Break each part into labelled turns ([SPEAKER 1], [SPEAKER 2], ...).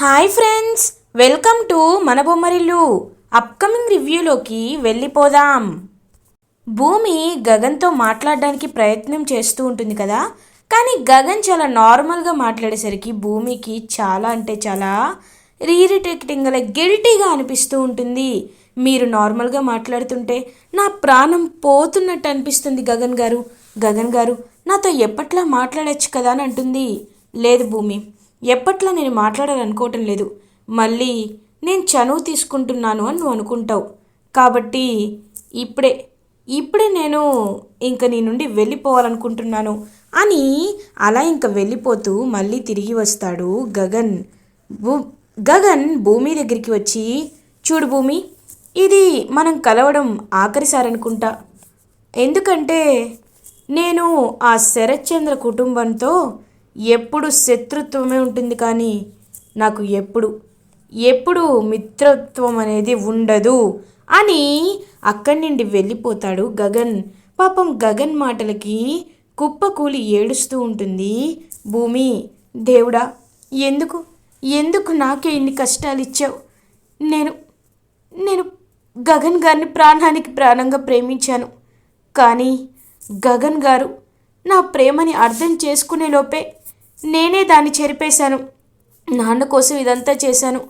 [SPEAKER 1] Hi friends welcome to మన Bommarillu. Upcoming రివ్యూలోకి వెళ్ళిపోదాం. భూమి గగన్తో మాట్లాడడానికి ప్రయత్నం చేస్తూ ఉంటుంది కదా? కానీ గగన్ చాలా నార్మల్గా మాట్లాడేసరికి భూమికి చాలా అంటే చాలా రీరిటెక్టింగ్ అలా గిల్టీగా అనిపిస్తూ ఉంటుంది. మీరు నార్మల్గా మాట్లాడుతుంటే నా ప్రాణం పోతున్నట్టు అనిపిస్తుంది గగన్ గారు. గగన్ గారు నాతో ఎప్పట్లా మాట్లాడచ్చు కదా అని అంటుంది. లేదు భూమి ఎప్పట్లా నేను మాట్లాడాలనుకోవటం లేదు. మళ్ళీ నేను చనువు తీసుకుంటున్నాను అని నువ్వు అనుకుంటావు. కాబట్టి ఇప్పుడే ఇప్పుడే నేను ఇంక నీ నుండి వెళ్ళిపోవాలనుకుంటున్నాను. అని అలా ఇంక వెళ్ళిపోతూ మళ్ళీ తిరిగి వస్తాడు గగన్. భూ గగన్ భూమి దగ్గరికి వచ్చి చూడు భూమి ఇది మనం కలవడం ఆఖరిసారి అనుకుంటా. ఎందుకంటే నేను ఆ శరత్చంద్ర కుటుంబంతో ఎప్పుడు శత్రుత్వమే ఉంటుంది కానీ నాకు ఎప్పుడు ఎప్పుడు మిత్రత్వం అనేది ఉండదు అని అక్కడి నుండి వెళ్ళిపోతాడు గగన్. పాపం గగన్ మాటలకి కుప్పకూలి ఏడుస్తూ ఉంటుంది. భూమి దేవుడా ఎందుకు ఎందుకు నాకే ఇన్ని కష్టాలు ఇచ్చావు? నేను నేను గగన్ గారిని ప్రాణానికి ప్రాణంగా ప్రేమించాను. కానీ గగన్ గారు నా ప్రేమని అర్థం చేసుకునే లోపే నేనే దాన్ని చెరిపేశాను. నాన్న కోసం ఇదంతా చేశాను.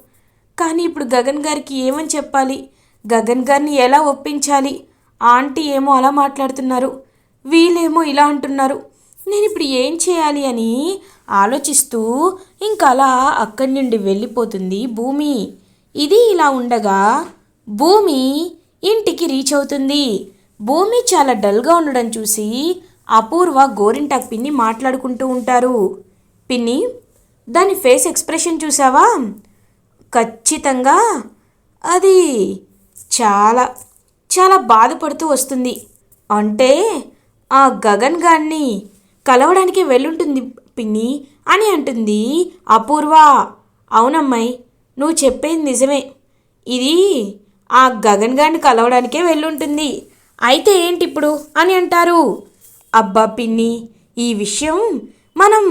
[SPEAKER 1] కానీ ఇప్పుడు గగన్ గారికి ఏమని చెప్పాలి? గగన్ గారిని ఎలా ఒప్పించాలి? ఆంటీ ఏమో అలా మాట్లాడుతున్నారు. వీళ్ళేమో ఇలా అంటున్నారు. నేను ఇప్పుడు ఏం చేయాలి అని ఆలోచిస్తూ ఇంకా అలా అక్కడి నుండి వెళ్ళిపోతుంది భూమి. ఇది ఇలా ఉండగా భూమి ఇంటికి రీచ్ అవుతుంది. భూమి చాలా డల్గా ఉండడం చూసి అపూర్వ గోరింటాక్ పిన్ని మాట్లాడుకుంటూ ఉంటారు. పిన్ని దాని ఫేస్ ఎక్స్ప్రెషన్ చూసావా ఖచ్చితంగా. అది చాలా చాలా బాధపడుతూ వస్తుంది. అంటే ఆ గగన్ గాన్ని కలవడానికి వెళ్ళుంటుంది పిన్ని అని అంటుంది అపూర్వ. అవునమ్మాయి నువ్వు చెప్పేది నిజమే. ఇది ఆ గగన్ గారిని కలవడానికే వెళ్ళుంటుంది. అయితే ఏంటి ఇప్పుడు అని అంటారు. అబ్బా పిన్ని ఈ విషయం మనం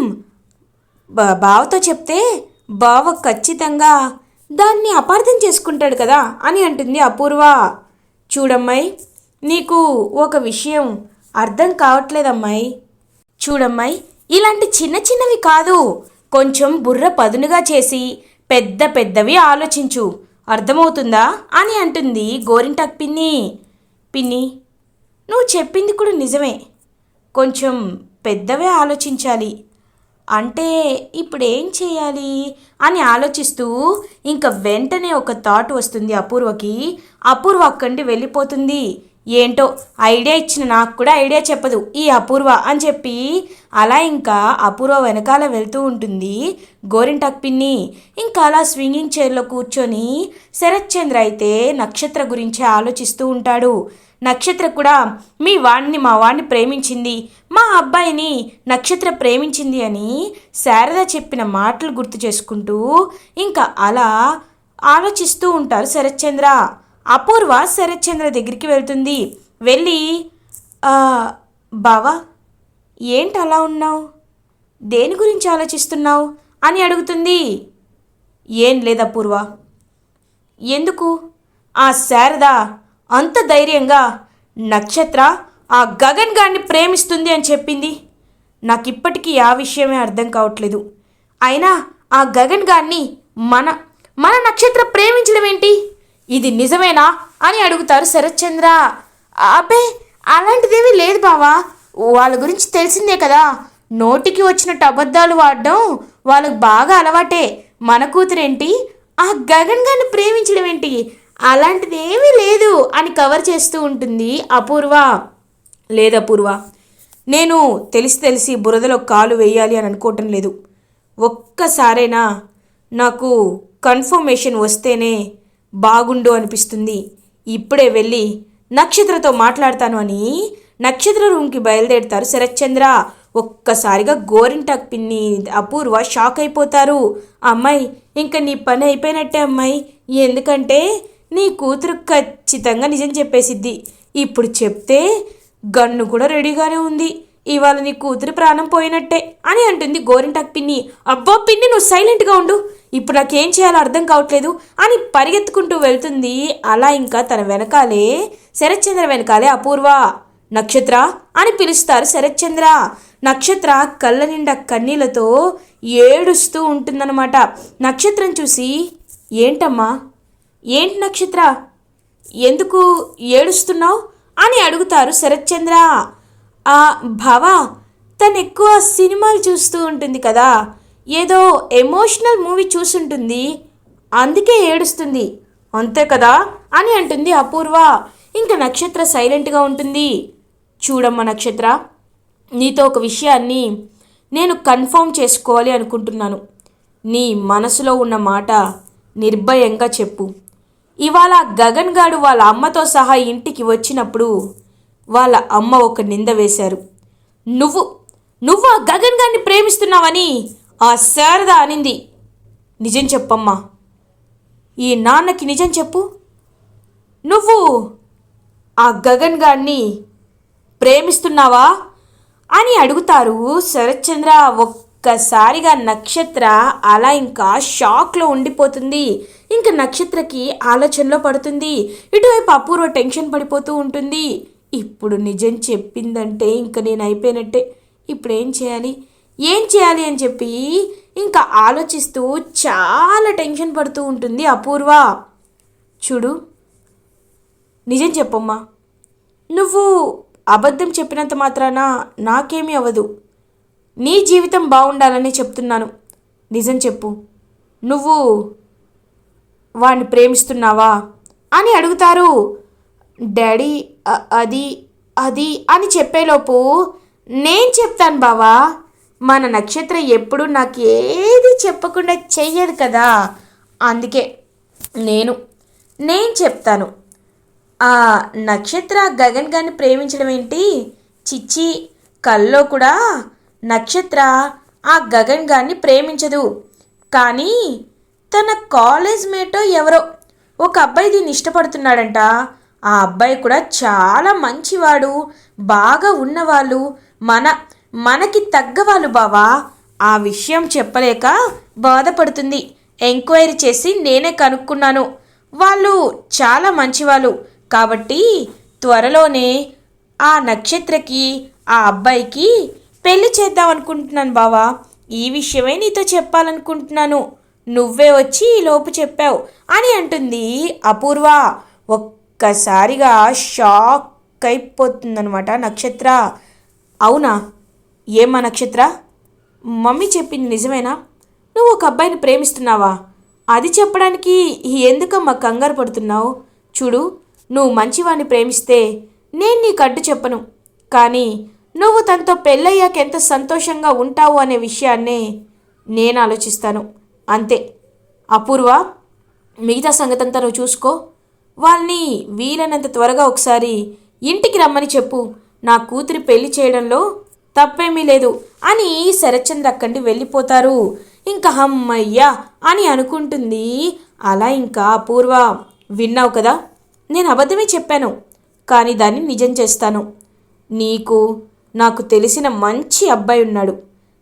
[SPEAKER 1] బావతో చెప్తే బావ ఖచ్చితంగా దాన్ని అపార్థం చేసుకుంటాడు కదా అని అంటుంది అపూర్వ. చూడమ్మాయి నీకు ఒక విషయం అర్థం కావట్లేదమ్మాయి. చూడమ్మాయి ఇలాంటి చిన్న చిన్నవి కాదు. కొంచెం బుర్ర పదునుగా చేసి పెద్ద పెద్దవి ఆలోచించు. అర్థమవుతుందా? అని అంటుంది గోరింటాక్ పిన్ని. పిన్ని నువ్వు చెప్పింది కూడా నిజమే. కొంచెం పెద్దవే ఆలోచించాలి. అంటే ఇప్పుడు ఏం చేయాలి? అని ఆలోచిస్తూ ఇంకా వెంటనే ఒక థాట్ వస్తుంది అపూర్వకి. అపూర్వ అక్కడి వెళ్ళిపోతుంది. ఏంటో ఐడియా ఇచ్చిన నాకు కూడా ఐడియా చెప్పదు. ఈ అపూర్వ అని చెప్పి అలా ఇంకా అపూర్వ వెనకాల వెళ్తూ ఉంటుంది. గోరింటాక్ పిన్ని ఇంకా అలా స్వింగింగ్ చైర్లో కూర్చొని శరత్ చంద్ర అయితే నక్షత్ర గురించి ఆలోచిస్తూ ఉంటాడు. నక్షత్ర కూడా మీ వాడిని మా వాడిని ప్రేమించింది. మా అబ్బాయిని నక్షత్ర ప్రేమించింది అని శారద చెప్పిన మాటలు గుర్తు చేసుకుంటూ ఇంకా అలా ఆలోచిస్తూ ఉంటారు శరత్చంద్ర. అపూర్వ శరత్చంద్ర దగ్గరికి వెళ్తుంది. వెళ్ళి బావా ఏంటి అలా ఉన్నావు? దేని గురించి ఆలోచిస్తున్నావు? అని అడుగుతుంది. ఏం లేదు అపూర్వ. ఎందుకు? ఆ శారద అంత ధైర్యంగా నక్షత్ర ఆ గగన్ గారిని ప్రేమిస్తుంది అని చెప్పింది. నాకు ఇప్పటికీ ఆ విషయమే అర్థం కావట్లేదు. అయినా ఆ గగన్ గారిని మన మన నక్షత్ర ప్రేమించడం ఏంటి? ఇది నిజమేనా అని అడుగుతారు శరత్చంద్ర. అబ్బే అలాంటిదేమీ లేదు బావా. వాళ్ళ గురించి తెలిసిందే కదా. నోటికి వచ్చినట్టు అబద్ధాలు వాడడం వాళ్ళకు బాగా అలవాటే. మన కూతురేంటి? ఆ గగన్ గారిని ప్రేమించడం ఏంటి? అలాంటిదేమీ లేదు అని కవర్ చేస్తూ ఉంటుంది అపూర్వ. లేదు అపూర్వ. నేను తెలిసి తెలిసి బురదలో కాలు వేయాలి అని అనుకోవటం లేదు. ఒక్కసారైనా నాకు కన్ఫర్మేషన్ వస్తేనే బాగుండు అనిపిస్తుంది. ఇప్పుడే వెళ్ళి నక్షత్రతో మాట్లాడతాను అని నక్షత్ర రూమ్కి బయలుదేరుతారు శరత్చంద్ర. ఒక్కసారిగా గోరింటాక్ పిన్ని అపూర్వ షాక్ అయిపోతారు. అమ్మాయి ఇంకా నీ పని అయిపోయినట్టే అమ్మాయి. ఎందుకంటే నీ కూతురు ఖచ్చితంగా నిజం చెప్పేసిద్ది. ఇప్పుడు చెప్తే గన్ను కూడా రెడీగానే ఉంది. ఇవాళ నీ కూతురు ప్రాణం పోయినట్టే అని అంటుంది గోరింటాక్ పిన్ని. అబ్బా పిన్ని నువ్వు సైలెంట్గా ఉండు. ఇప్పుడు నాకేం చేయాలో అర్థం కావట్లేదు అని పరిగెత్తుకుంటూ వెళ్తుంది. అలా ఇంకా తన వెనకాలే శరత్చంద్ర వెనకాలే అపూర్వ. నక్షత్ర అని పిలుస్తారు శరత్చంద్ర. నక్షత్ర కళ్ళ నిండా కన్నీళ్ళతో ఏడుస్తూ ఉంటుందన్నమాట. నక్షత్రం చూసి ఏంటమ్మా? ఏంటి నక్షత్ర? ఎందుకు ఏడుస్తున్నావు? అని అడుగుతారు శరత్చంద్ర. ఆ భవ తను ఎక్కువ సినిమాలు చూస్తూ ఉంటుంది కదా. ఏదో ఎమోషనల్ మూవీ చూసుంటుంది. అందుకే ఏడుస్తుంది. అంతే కదా? అని అంటుంది అపూర్వ. ఇంకా నక్షత్ర సైలెంట్గా ఉంటుంది. చూడమ్మ నక్షత్ర నీతో ఒక విషయాన్ని నేను కన్ఫర్మ్ చేసుకోవాలి అనుకుంటున్నాను. నీ మనసులో ఉన్న మాట నిర్భయంగా చెప్పు. ఇవాళ గగన్ గాడు వాళ్ళ అమ్మతో సహా ఇంటికి వచ్చినప్పుడు వాళ్ళ అమ్మ ఒక నింద వేశారు. నువ్వు నువ్వు ఆ గగన్ గారిని ప్రేమిస్తున్నావని ఆ శారద అనింది నిజం చెప్పమ్మా. ఈ నాన్నకి నిజం చెప్పు. నువ్వు ఆ గగన్ గారిని ప్రేమిస్తున్నావా? అని అడుగుతారు శరత్చంద్ర. ఒక్కసారిగా నక్షత్ర అలా ఇంకా షాక్లో ఉండిపోతుంది. ఇంకా నక్షత్రకి ఆలోచనలో పడుతుంది. ఇటువైపు అపూర్వ టెన్షన్ పడిపోతూ ఉంటుంది. ఇప్పుడు నిజం చెప్పిందంటే ఇంక నేను అయిపోయినట్టే. ఇప్పుడు ఏం చేయాలి? ఏం చేయాలి అని చెప్పి ఇంకా ఆలోచిస్తూ చాలా టెన్షన్ పడుతూ ఉంటుంది అపూర్వ. చూడు నిజం చెప్పమ్మా. నువ్వు అబద్ధం చెప్పినంత మాత్రాన నాకేమీ అవ్వదు. నీ జీవితం బాగుండాలని చెప్తున్నాను. నిజం చెప్పు. నువ్వు వాడిని ప్రేమిస్తున్నావా అని అడుగుతారు. డాడీ అది అది అని చెప్పేలోపు నేను చెప్తాను బావా మన నక్షత్రం ఎప్పుడు నాకు ఏది చెప్పకుండా చెయ్యదు కదా. అందుకే నేను నేను చెప్తాను. ఆ నక్షత్ర గగన్ గారిని ప్రేమించడం ఏంటి? చిచ్చి కల్లో కూడా నక్షత్ర ఆ గగన్ గారిని ప్రేమించదు. కానీ తన కాలేజ్ మేటో ఎవరో ఒక అబ్బాయి దీన్ని ఇష్టపడుతున్నాడంట. ఆ అబ్బాయి కూడా చాలా మంచివాడు బాగా ఉన్నవాళ్ళు మన మనకి తగ్గవాళ్ళు బావా. ఆ విషయం చెప్పలేక బాధపడుతుంది. ఎంక్వైరీ చేసి నేనే కనుక్కున్నాను. వాళ్ళు చాలా మంచివాళ్ళు. కాబట్టి త్వరలోనే ఆ నక్షత్రకి ఆ అబ్బాయికి పెళ్ళి చేద్దాం అనుకుంటున్నాను బావా. ఈ విషయమే నీతో చెప్పాలనుకుంటున్నాను. నువ్వే వచ్చి ఈ లోపు చెప్పావు అని అంటుంది అపూర్వ. ఒక్కసారిగా షాక్ అయిపోతుందనమాట నక్షత్ర. అవునా? ఏమ్మా నక్షత్ర? మమ్మీ చెప్పింది నిజమేనా? నువ్వు ఒక అబ్బాయిని ప్రేమిస్తున్నావా? అది చెప్పడానికి ఎందుకమ్మా కంగారు పడుతున్నావు? చూడు నువ్వు మంచివాడిని ప్రేమిస్తే నేను నీకు అడ్డు చెప్పను. కానీ నువ్వు తనతో పెళ్ళయ్యాక ఎంత సంతోషంగా ఉంటావు అనే విషయాన్నే నేను ఆలోచిస్తాను. అంతే. అపూర్వ మిగతా సంగతంతా నువ్వు చూసుకో. వాళ్ళని వీలైనంత త్వరగా ఒకసారి ఇంటికి రమ్మని చెప్పు. నా కూతురి పెళ్ళి చేయడంలో తప్పేమీ లేదు అని శరత్చంద్ర అక్కడి వెళ్ళిపోతారు. ఇంకా హమ్మయ్యా అని అనుకుంటుంది. అలా ఇంకా అపూర్వ విన్నావు కదా నేను అబద్ధమే చెప్పాను కానీ దాన్ని నిజం చేస్తాను. నీకు నాకు తెలిసిన మంచి అబ్బాయి ఉన్నాడు.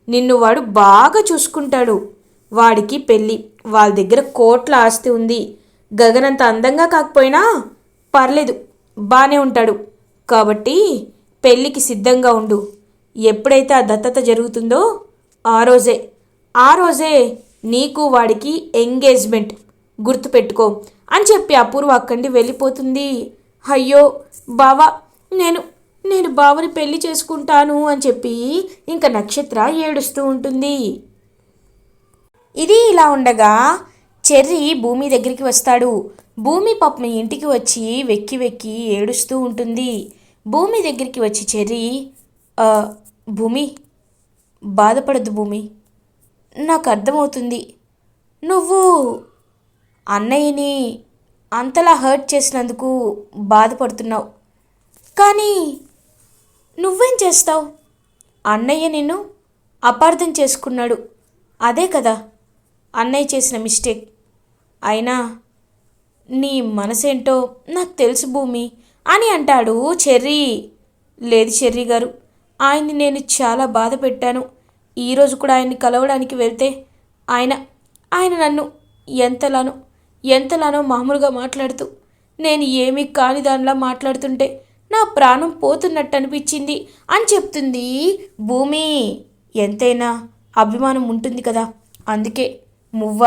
[SPEAKER 1] నిన్ను వాడు బాగా చూసుకుంటాడు. వాడికి పెళ్ళి వాళ్ళ దగ్గర కోట్ల ఆస్తి ఉంది. గగనంత అందంగా కాకపోయినా పర్లేదు బాగానే ఉంటాడు. కాబట్టి పెళ్ళికి సిద్ధంగా ఉండు. ఎప్పుడైతే ఆ దత్తత జరుగుతుందో ఆ రోజే ఆ రోజే నీకు వాడికి ఎంగేజ్మెంట్ గుర్తుపెట్టుకో అని చెప్పి అపూర్వ అక్కడి వెళ్ళిపోతుంది. అయ్యో బావా నేను నేను బావని పెళ్ళి చేసుకుంటాను అని చెప్పి ఇంకా నక్షత్ర ఏడుస్తూ ఉంటుంది. ఇది ఇలా ఉండగా చెర్రి భూమి దగ్గరికి వస్తాడు. భూమి పాపం ఇంటికి వచ్చి వెక్కి వెక్కి ఏడుస్తూ ఉంటుంది. భూమి దగ్గరికి వచ్చి చెర్రి భూమి బాధపడద్దు భూమి. నాకు అర్థమవుతుంది నువ్వు అన్నయ్యని అంతలా హర్ట్ చేసినందుకు బాధపడుతున్నావు. కానీ నువ్వేం చేస్తావు? అన్నయ్య నిన్ను అపార్థం చేసుకున్నాడు. అదే కదా అన్నయ్య చేసిన మిస్టేక్. అయినా నీ మనసేంటో నాకు తెలుసు భూమి అని అంటాడు చెర్రీ లేదు చెర్రీ గారు. ఆయన్ని నేను చాలా బాధ పెట్టాను. ఈరోజు కూడా ఆయన్ని కలవడానికి వెళ్తే ఆయన ఆయన నన్ను ఎంతలానో ఎంతలానో మామూలుగా మాట్లాడుతూ నేను ఏమీ కాని దానిలా మాట్లాడుతుంటే నా ప్రాణం పోతున్నట్టు అనిపించింది అని చెప్తుంది. భూమి ఎంతైనా అభిమానం ఉంటుంది కదా. అందుకే మువ్వ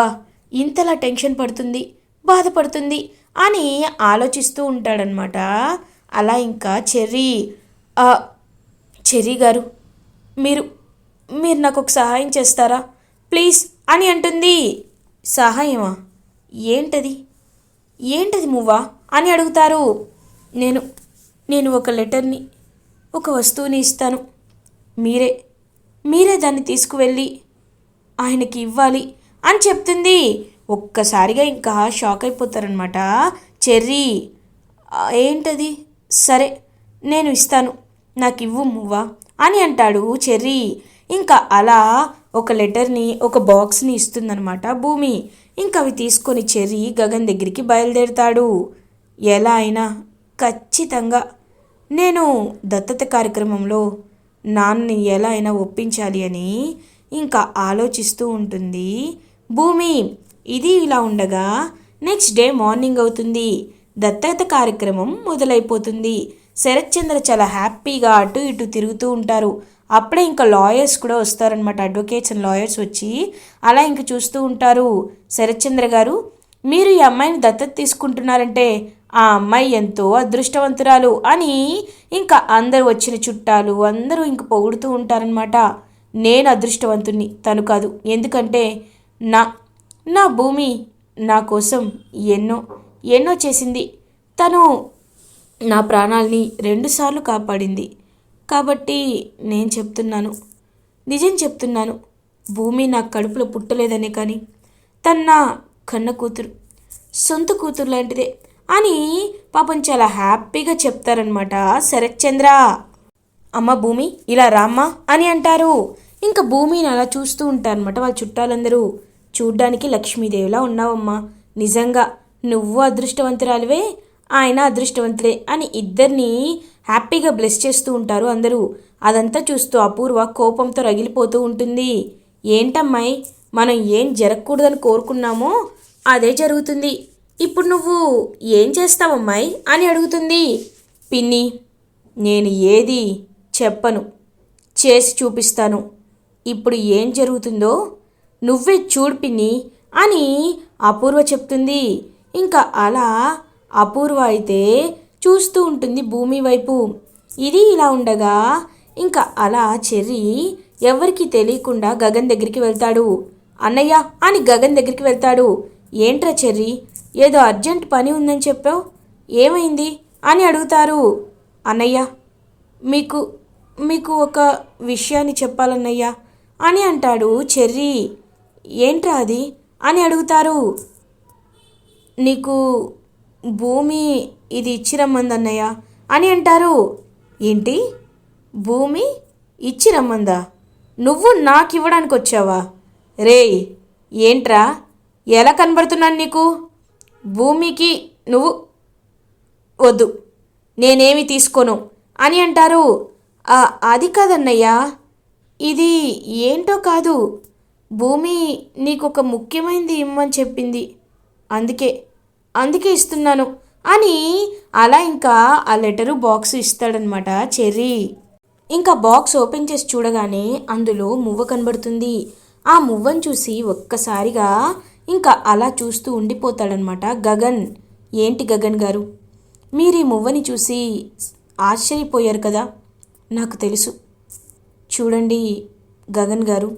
[SPEAKER 1] ఇంతలా టెన్షన్ పడుతుంది బాధపడుతుంది అని ఆలోచిస్తూ ఉంటాడనమాట అలా ఇంకా చెర్రీ చెర్రీ గారు మీరు మీరు నాకు ఒక సహాయం చేస్తారా? ప్లీజ్ అని అంటుంది. సహాయమా? ఏంటది? ఏంటది మువ్వా అని అడుగుతారు. నేను నేను ఒక లెటర్ని ఒక వస్తువుని ఇస్తాను. మీరే మీరే దాన్ని తీసుకువెళ్ళి ఆయనకి ఇవ్వాలి అని చెప్తుంది. ఒక్కసారిగా ఇంకా షాక్ అయిపోతారనమాట చెర్రీ ఏంటది? సరే నేను ఇస్తాను. నాకు ఇవ్వు మువ్వా? అని అంటాడు చెర్రీ. ఇంకా అలా ఒక లెటర్ని ఒక బాక్స్ని ఇస్తుందనమాట భూమి. ఇంకా అవి తీసుకొని చెర్రీ గగన్ దగ్గరికి బయలుదేరుతాడు. ఎలా అయినా ఖచ్చితంగా. నేను దత్తత కార్యక్రమంలో నాన్నని ఎలా అయినా ఒప్పించాలి అని ఇంకా ఆలోచిస్తూ ఉంటుంది. భూమి ఇది ఇలా ఉండగా నెక్స్ట్ డే మార్నింగ్ అవుతుంది. దత్తత కార్యక్రమం మొదలైపోతుంది. శరత్చంద్ర చాలా హ్యాపీగా అటు ఇటు తిరుగుతూ ఉంటారు. అప్పుడే ఇంకా లాయర్స్ కూడా వస్తారనమాట అడ్వకేట్స్ అండ్ లాయర్స్ వచ్చి అలా ఇంక చూస్తూ ఉంటారు. శరత్చంద్ర గారు మీరు ఈ అమ్మాయిని దత్తత తీసుకుంటున్నారంటే ఆ అమ్మాయి ఎంతో అదృష్టవంతురాలు అని ఇంకా అందరు వచ్చిన చుట్టాలు అందరూ ఇంక పొగుడుతూ ఉంటారనమాట నేను అదృష్టవంతుణ్ణి తను కాదు. ఎందుకంటే నా నా భూమి నా కోసం ఎన్నో ఎన్నో చేసింది. తను నా ప్రాణాల్ని రెండుసార్లు కాపాడింది. కాబట్టి నేను చెప్తున్నాను. నిజం చెప్తున్నాను. భూమి నా కడుపులో పుట్టలేదనే కానీ తన నా కన్న కూతురు సొంత కూతురు లాంటిదే అని పాపం చాలా హ్యాపీగా చెప్తారనమాట శరత్చంద్ర అమ్మ భూమి ఇలా రామ్మా అని అంటారు. ఇంకా భూమిని అలా చూస్తూ ఉంటారనమాట వాళ్ళ చుట్టాలందరూ. చూడ్డానికి లక్ష్మీదేవిలా ఉన్నావమ్మా. నిజంగా నువ్వు అదృష్టవంతురాలివే. ఆయన అదృష్టవంతులే అని ఇద్దరిని హ్యాపీగా బ్లెస్ చేస్తూ ఉంటారు అందరూ. అదంతా చూస్తూ అపూర్వ కోపంతో రగిలిపోతూ ఉంటుంది. ఏంటమ్మాయి? మనం ఏం జరగకూడదని కోరుకున్నామో అదే జరుగుతుంది. ఇప్పుడు నువ్వు ఏం చేస్తావమ్మాయి? అని అడుగుతుంది. పిన్ని నేను ఏది చెప్పను. చేసి చూపిస్తాను. ఇప్పుడు ఏం జరుగుతుందో నువ్వే చూడు పిన్ని అని అపూర్వ చెప్తుంది. ఇంకా అలా అపూర్వ అయితే చూస్తూ ఉంటుంది భూమి వైపు. ఇది ఇలా ఉండగా ఇంకా అలా చెర్రి ఎవరికి తెలియకుండా గగన్ దగ్గరికి వెళ్తాడు. అన్నయ్య అని గగన్ దగ్గరికి వెళ్తాడు. ఏంట్రా చెర్రి ఏదో అర్జెంట్ పని ఉందని చెప్పావు? ఏమైంది? అని అడుగుతారు. అన్నయ్య మీకు మీకు ఒక విషయాన్ని చెప్పాలన్నయ్యా అని అంటాడు చెర్రీ. ఏంట్రా అది? అని అడుగుతారు. నీకు భూమి ఇది ఇచ్చిరమ్మంది అన్నయ్య అని అంటారు. ఏంటి? భూమి ఇచ్చి రమ్మందా నువ్వు నాకు ఇవ్వడానికి వచ్చావా రేయ్ ఏంట్రా? ఎలా కనబడుతున్నాను నీకు? భూమికి నువ్వు వద్దు నేనేమి తీసుకోను అని అంటారు. అది కాదన్నయ్యా. ఇది ఏంటో కాదు. భూమి నీకు ఒక ముఖ్యమైనది ఇమ్మని చెప్పింది. అందుకే అందుకే ఇస్తున్నాను. అని అలా ఇంకా ఆ లెటరు బాక్స్ ఇస్తాడనమాట చెర్రీ. ఇంకా బాక్స్ ఓపెన్ చేసి చూడగానే అందులో మువ్వ కనబడుతుంది. ఆ మువ్వను చూసి ఒక్కసారిగా ఇంకా అలా చూస్తూ ఉండిపోతాడనమాట గగన్. ఏంటి గగన్ గారు? మీరు ఈ మువ్వని చూసి ఆశ్చర్యపోయారు కదా? నాకు తెలుసు. చూడండి గగన్ గారు.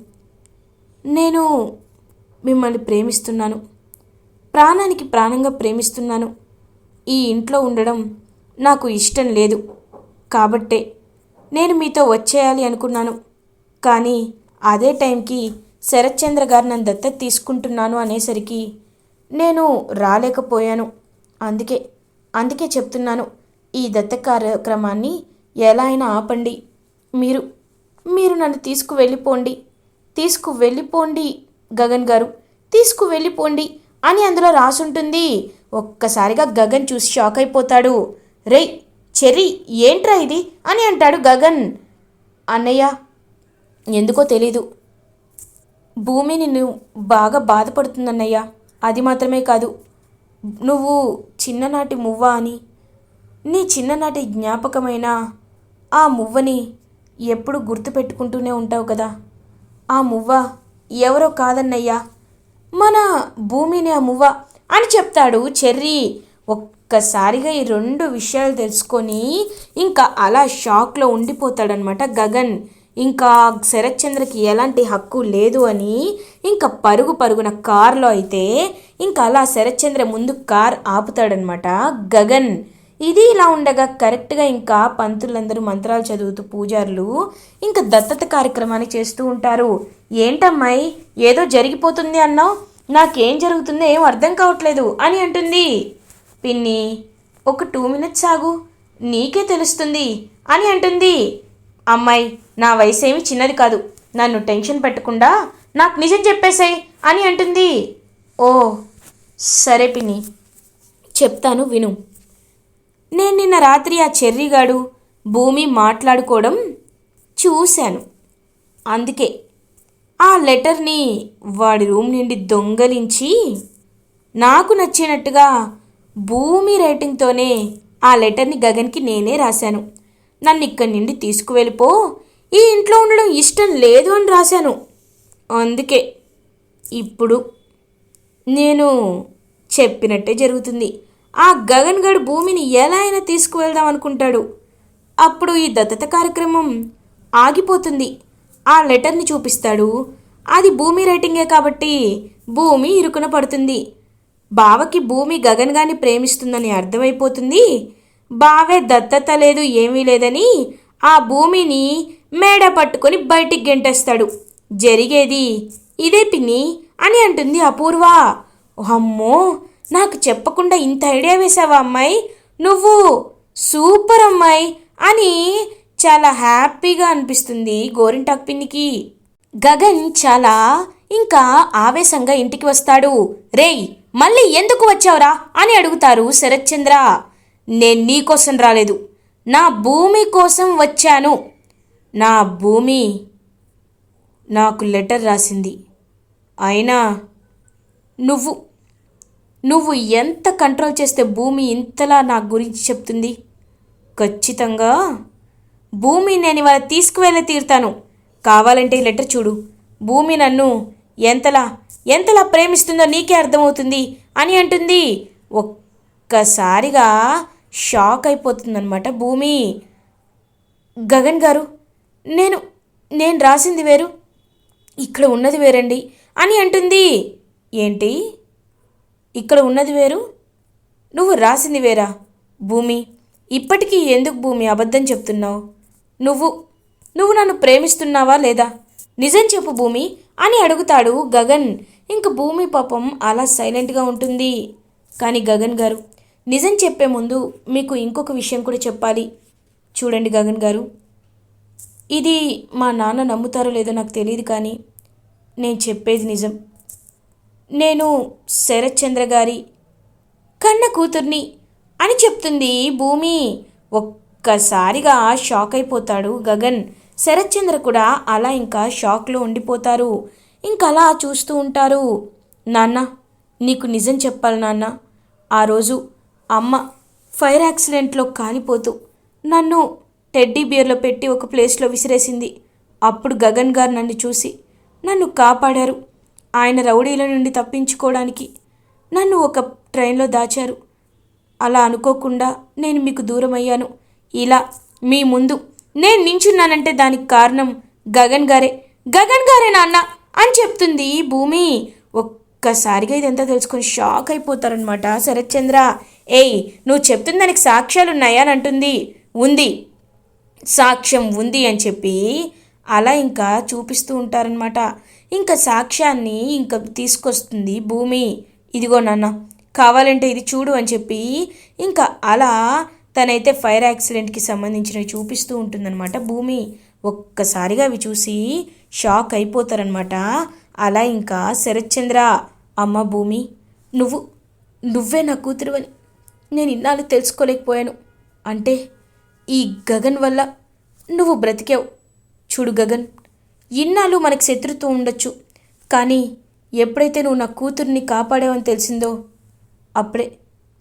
[SPEAKER 1] నేను మిమ్మల్ని ప్రేమిస్తున్నాను. ప్రాణానికి ప్రాణంగా ప్రేమిస్తున్నాను. ఈ ఇంట్లో ఉండడం నాకు ఇష్టం లేదు. కాబట్టే నేను మీతో వచ్చేయాలి అనుకున్నాను. కానీ అదే టైంకి శరత్చంద్ర గారు నన్ను దత్తత తీసుకుంటున్నాను అనేసరికి నేను రాలేకపోయాను. అందుకే అందుకే చెప్తున్నాను ఈ దత్త కార్యక్రమాన్ని ఎలా అయినా ఆపండి. మీరు మీరు నన్ను తీసుకు వెళ్ళిపోండి తీసుకు వెళ్ళిపోండి గగన్ గారు. తీసుకు వెళ్ళిపోండి అని అందులో రాసుంటుంది. ఒక్కసారిగా గగన్ చూసి షాక్ అయిపోతాడు. రేయ్ చెర్రీ ఏంట్రా ఇది? అని అంటాడు గగన్. అన్నయ్య ఎందుకో తెలీదు. భూమి నిన్ను బాగా బాధపడుతుందన్నయ్యా. అది మాత్రమే కాదు. నువ్వు చిన్ననాటి మువ్వ అని. నీ చిన్ననాటి జ్ఞాపకమైన ఆ మువ్వని ఎప్పుడు గుర్తుపెట్టుకుంటూనే ఉంటావు కదా? ఆ మువ్వ ఎవరో కాదన్నయ్యా. మన భూమిని అమ్మువ అని చెప్తాడు చెర్రీ. ఒక్కసారిగా ఈ రెండు విషయాలు తెలుసుకొని ఇంకా అలా షాక్లో ఉండిపోతాడనమాట గగన్. ఇంకా శరత్చంద్రకి ఎలాంటి హక్కు లేదు అని ఇంకా పరుగు పరుగున కారులో అయితే ఇంకా అలా శరత్చంద్ర ముందు కార్ ఆపుతాడనమాట గగన్. ఇది ఇలా ఉండగా కరెక్ట్గా ఇంకా పంతులందరూ మంత్రాలు చదువుతూ పూజారులు ఇంకా దత్తత కార్యక్రమాన్ని చేస్తూ ఉంటారు. ఏంటమ్మాయి? ఏదో జరిగిపోతుంది అన్నావు? నాకేం జరుగుతుందో ఏం అర్థం కావట్లేదు అని అంటుంది. పిన్ని ఒక టూ మినిట్స్ ఆగు. నీకే తెలుస్తుంది అని అంటుంది. అమ్మాయి నా వయసు ఏమి చిన్నది కాదు. నన్ను టెన్షన్ పెట్టకుండా నాకు నిజం చెప్పేసాయి అని అంటుంది. ఓ సరే పిన్ని. చెప్తాను విను. నేను నిన్న రాత్రి ఆ చెర్రిగాడు భూమి మాట్లాడుకోవడం చూశాను. అందుకే ఆ లెటర్ని వాడి రూమ్ నుండి దొంగలించి నాకు నచ్చినట్టుగా భూమి రైటింగ్తోనే ఆ లెటర్ని గగన్కి నేనే రాశాను. నన్ను ఇక్కడి నుండి తీసుకువెళ్ళిపో ఈ ఇంట్లో ఉండడం ఇష్టం లేదు అని రాశాను. అందుకే ఇప్పుడు నేను చెప్పినట్టే జరుగుతుంది. ఆ గగన్ భూమిని ఎలా అయినా తీసుకువెళ్దాం అనుకుంటాడు. అప్పుడు ఈ దత్తత కార్యక్రమం ఆగిపోతుంది. ఆ లెటర్ని చూపిస్తాడు. అది భూమి రైటింగే కాబట్టి భూమి ఇరుకున పడుతుంది. బావకి భూమి గగన్ గాని ప్రేమిస్తుందని అర్థమైపోతుంది. బావే దత్తత లేదు ఏమీ లేదని ఆ భూమిని మేడ పట్టుకొని బయటికి గెంటేస్తాడు. జరిగేది ఇదే పిన్ని అని అంటుంది అపూర్వ. అమ్మో నాకు చెప్పకుండా ఇంత ఐడియా వేసావా అమ్మాయి? నువ్వు సూపర్ అమ్మాయి అని చాలా హ్యాపీగా అనిపిస్తుంది గోరింటాక్ పిన్నికి. గగన్ చాలా ఇంకా ఆవేశంగా ఇంటికి వస్తాడు. రేయ్ మళ్ళీ ఎందుకు వచ్చావురా అని అడుగుతారు శరత్చంద్ర నేను నీకోసం రాలేదు. నా భూమి కోసం వచ్చాను. నా భూమి నాకు లెటర్ రాసింది. అయినా నువ్వు నువ్వు ఎంత కంట్రోల్ చేస్తే భూమి ఇంతలా నా గురించి చెప్తుంది? ఖచ్చితంగా. భూమి నేను ఇవాళ తీసుకువెళ్ళి తీరుతాను. కావాలంటే ఈ లెటర్ చూడు. భూమి నన్ను ఎంతలా ఎంతలా ప్రేమిస్తుందో నీకే అర్థమవుతుంది అని అంటుంది. ఒక్కసారిగా షాక్ అయిపోతుందన్నమాట భూమి. గగన్ గారు నేను నేను రాసింది వేరు. ఇక్కడ ఉన్నది వేరండి అని అంటుంది. ఏంటి? ఇక్కడ ఉన్నది వేరు. నువ్వు రాసింది వేరా? భూమి. ఇప్పటికీ ఎందుకు భూమి అబద్ధం చెప్తున్నావు? నువ్వు నువ్వు నన్ను ప్రేమిస్తున్నావా లేదా? నిజం చెప్పు భూమి అని అడుగుతాడు గగన్. ఇంక భూమి పాపం అలా సైలెంట్గా ఉంటుంది. కానీ గగన్ గారు నిజం చెప్పే ముందు మీకు ఇంకొక విషయం కూడా చెప్పాలి. చూడండి గగన్ గారు. ఇది మా నాన్న నమ్ముతారో లేదో నాకు తెలియదు కానీ నేను చెప్పేది నిజం. నేను శరత్చంద్ర గారి కన్న కూతుర్ని అని చెప్తుంది భూమి. ఒక్కసారిగా షాక్ అయిపోతాడు గగన్. శరత్చంద్ర కూడా అలా ఇంకా షాక్లో ఉండిపోతారు. ఇంకా అలా చూస్తూ ఉంటారు. నాన్న నీకు నిజం చెప్పాలి నాన్న. ఆ రోజు అమ్మ ఫైర్ యాక్సిడెంట్లో కాలిపోతూ నన్ను టెడ్డీ బియర్లో పెట్టి ఒక ప్లేస్లో విసిరేసింది. అప్పుడు గగన్ గారు నన్ను చూసి నన్ను కాపాడారు. ఆయన రౌడీల నుండి తప్పించుకోవడానికి నన్ను ఒక ట్రైన్లో దాచారు. అలా అనుకోకుండా నేను మీకు దూరం అయ్యాను ఇలా మీ ముందు నేను నించున్నానంటే దానికి కారణం గగన్ గారే. గగన్ గారే నాన్న అని చెప్తుంది భూమి. ఒక్కసారిగా ఇదంతా తెలుసుకొని షాక్ అయిపోతారనమాట శరత్చంద్ర ఏయ్ నువ్వు చెప్తున్న దానికి సాక్ష్యాలు ఉన్నాయా అని అంటుంది. ఉంది. సాక్ష్యం ఉంది అని చెప్పి అలా ఇంకా చూపిస్తూ ఉంటారనమాట ఇంకా సాక్ష్యాన్ని ఇంకా తీసుకొస్తుంది భూమి. ఇదిగో నాన్న కావాలంటే ఇది చూడు అని చెప్పి ఇంకా అలా తనైతే ఫైర్ యాక్సిడెంట్కి సంబంధించినవి చూపిస్తూ ఉంటుందన్నమాట భూమి. ఒక్కసారిగా అవి చూసి షాక్ అయిపోతారనమాట అలా ఇంకా శరత్చంద్ర అమ్మ భూమి నువ్వు నువ్వే నా కూతురు అని నేను ఇన్నాళ్ళు తెలుసుకోలేకపోయాను. అంటే ఈ గగన్ వల్ల నువ్వు బ్రతికావు. చూడు గగన్ ఇన్నాళ్ళు మనకి శత్రుత్వం ఉండొచ్చు. కానీ ఎప్పుడైతే నువ్వు నా కూతుర్ని కాపాడావని తెలిసిందో అప్పుడే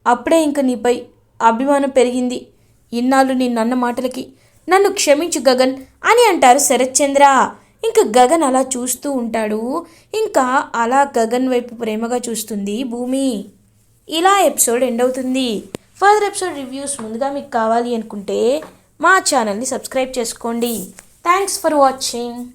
[SPEAKER 1] అప్పుడే ఇంక నీపై అభిమానం పెరిగింది. ఇన్నాళ్ళు నీ నన్న మాటలకి నన్ను క్షమించు గగన్ అని అంటారు శరత్చంద్ర. ఇంకా గగన్ అలా చూస్తూ ఉంటాడు. ఇంకా అలా గగన్ వైపు ప్రేమగా చూస్తుంది భూమి. ఇలా ఎపిసోడ్ ఎండ్ అవుతుంది. ఫర్దర్ ఎపిసోడ్ రివ్యూస్ ముందుగా మీకు కావాలి అనుకుంటే మా ఛానల్ని సబ్స్క్రైబ్ చేసుకోండి. Thanks for watching.